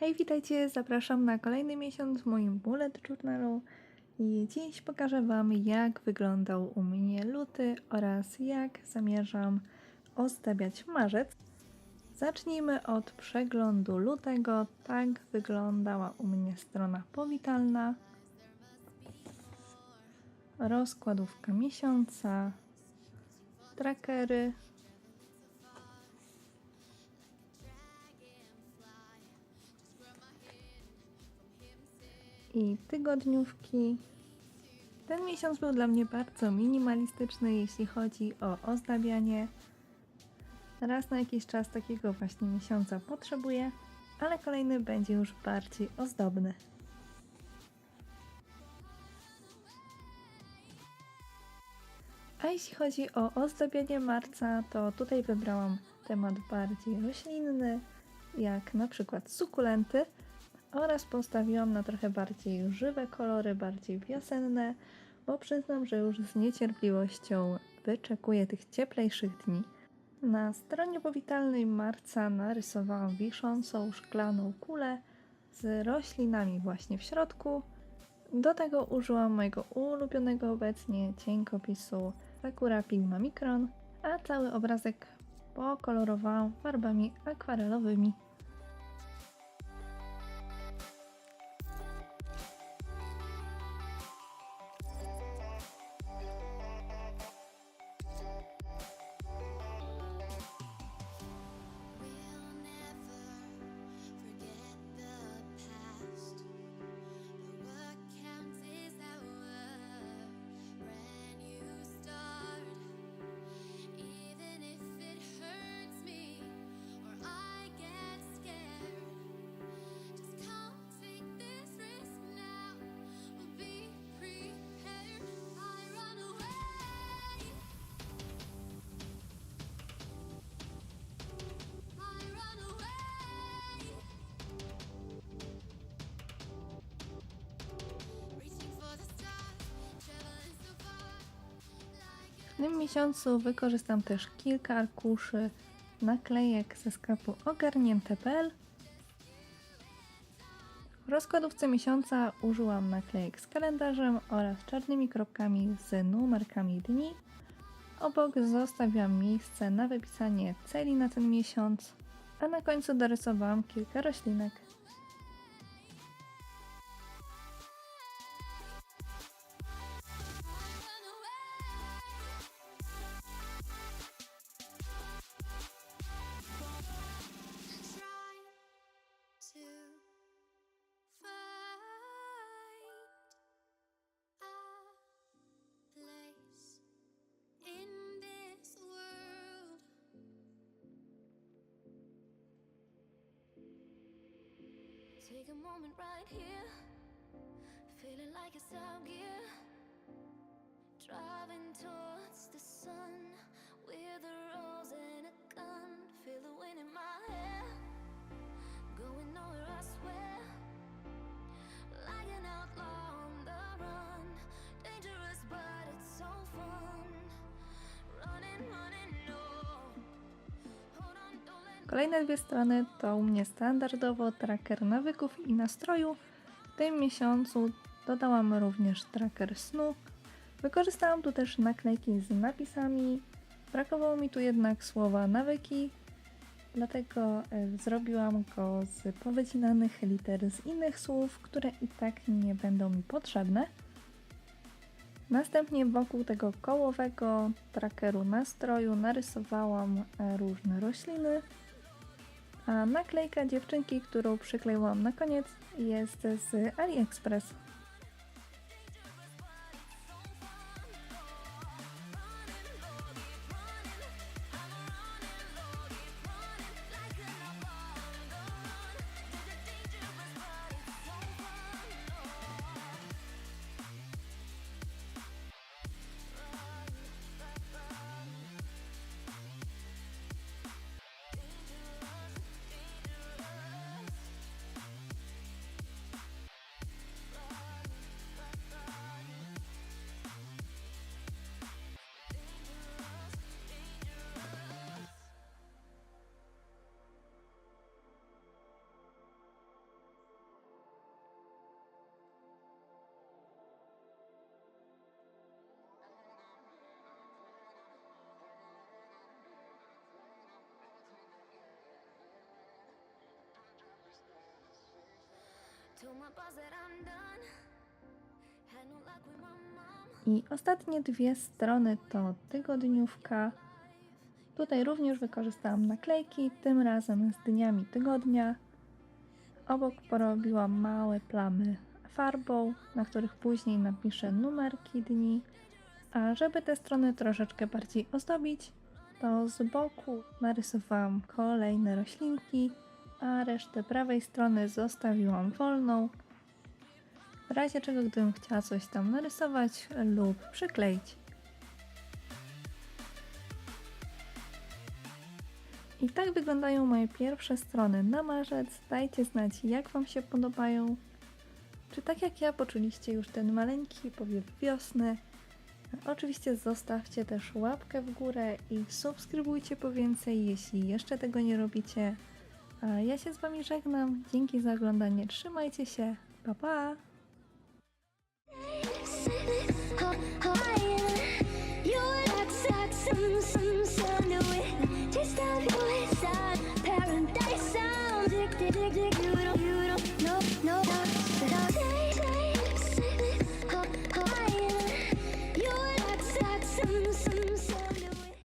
Hej, witajcie, zapraszam na kolejny miesiąc w moim bullet journalu i dziś pokażę Wam jak wyglądał u mnie luty oraz jak zamierzam ozdabiać marzec. Zacznijmy od przeglądu lutego. Tak wyglądała u mnie strona powitalna. Rozkładówka miesiąca, trackery, i tygodniówki. Ten miesiąc był dla mnie bardzo minimalistyczny, jeśli chodzi o ozdabianie. Raz na jakiś czas takiego właśnie miesiąca potrzebuję, ale kolejny będzie już bardziej ozdobny. A jeśli chodzi o ozdabianie marca, to tutaj wybrałam temat bardziej roślinny, jak na przykład sukulenty oraz postawiłam na trochę bardziej żywe kolory, bardziej wiosenne, bo przyznam, że już z niecierpliwością wyczekuję tych cieplejszych dni. Na stronie powitalnej marca narysowałam wiszącą szklaną kulę z roślinami właśnie w środku. Do tego użyłam mojego ulubionego obecnie cienkopisu Sakura Pigma Micron, a cały obrazek pokolorowałam farbami akwarelowymi. W tym miesiącu wykorzystam też kilka arkuszy naklejek ze sklepu ogarnięte.pl. W rozkładówce miesiąca użyłam naklejek z kalendarzem oraz czarnymi kropkami z numerkami dni. Obok zostawiłam miejsce na wypisanie celi na ten miesiąc, a na końcu dorysowałam kilka roślinek. Take a moment right here, feeling like it's out gear. Driving towards the sun with a rose and a gun. Feel the wind in my hair, going nowhere, I swear. Kolejne dwie strony to u mnie standardowo tracker nawyków i nastroju. W tym miesiącu dodałam również tracker snu. Wykorzystałam tu też naklejki z napisami. Brakowało mi tu jednak słowa nawyki, dlatego e, zrobiłam go z powycinanych liter z innych słów, które i tak nie będą mi potrzebne. Następnie wokół tego kołowego trackeru nastroju narysowałam e, różne rośliny, a naklejka dziewczynki, którą przykleiłam na koniec, jest z AliExpress. I ostatnie dwie strony to tygodniówka. Tutaj również wykorzystałam naklejki, tym razem z dniami tygodnia. Obok porobiłam małe plamy farbą, na których później napiszę numerki dni. A żeby te strony troszeczkę bardziej ozdobić, to z boku narysowałam kolejne roślinki, a resztę prawej strony zostawiłam wolną. W razie czego, gdybym chciała coś tam narysować lub przykleić. I tak wyglądają moje pierwsze strony na marzec. Dajcie znać, jak Wam się podobają. Czy tak jak ja poczuliście już ten maleńki powiew wiosny? Oczywiście zostawcie też łapkę w górę i subskrybujcie po więcej, jeśli jeszcze tego nie robicie. A ja się z Wami żegnam. Dzięki za oglądanie. Trzymajcie się. Pa pa! You don't, you don't no.